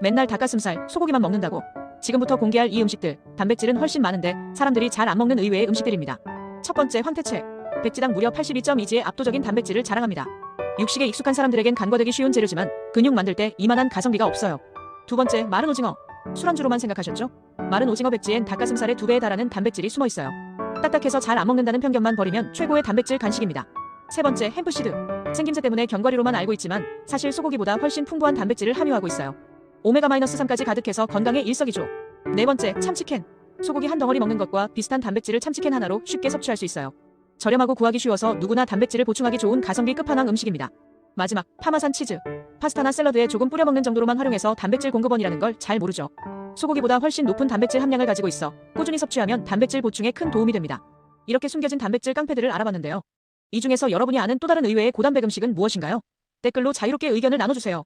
맨날 닭가슴살, 소고기만 먹는다고. 지금부터 공개할 이 음식들, 단백질은 훨씬 많은데 사람들이 잘 안 먹는 의외의 음식들입니다. 첫 번째 황태채. 백지당 무려 82.2지의 압도적인 단백질을 자랑합니다. 육식에 익숙한 사람들에겐 간과되기 쉬운 재료지만 근육 만들 때 이만한 가성비가 없어요. 두 번째, 마른 오징어. 술안주로만 생각하셨죠? 마른 오징어 백지엔 닭가슴살의 두 배에 달하는 단백질이 숨어 있어요. 딱딱해서 잘 안 먹는다는 편견만 버리면 최고의 단백질 간식입니다. 세 번째, 햄프시드. 생김새 때문에 견과류로만 알고 있지만 사실 소고기보다 훨씬 풍부한 단백질을 함유하고 있어요. 오메가-3까지 가득해서 건강에 일석이조. 네 번째, 참치캔. 소고기 한 덩어리 먹는 것과 비슷한 단백질을 참치캔 하나로 쉽게 섭취할 수 있어요. 저렴하고 구하기 쉬워서 누구나 단백질을 보충하기 좋은 가성비 끝판왕 음식입니다. 마지막, 파마산 치즈. 파스타나 샐러드에 조금 뿌려 먹는 정도로만 활용해서 단백질 공급원이라는 걸 잘 모르죠. 소고기보다 훨씬 높은 단백질 함량을 가지고 있어 꾸준히 섭취하면 단백질 보충에 큰 도움이 됩니다. 이렇게 숨겨진 단백질 깡패들을 알아봤는데요. 이 중에서 여러분이 아는 또 다른 의외의 고단백 음식은 무엇인가요? 댓글로 자유롭게 의견을 나눠주세요.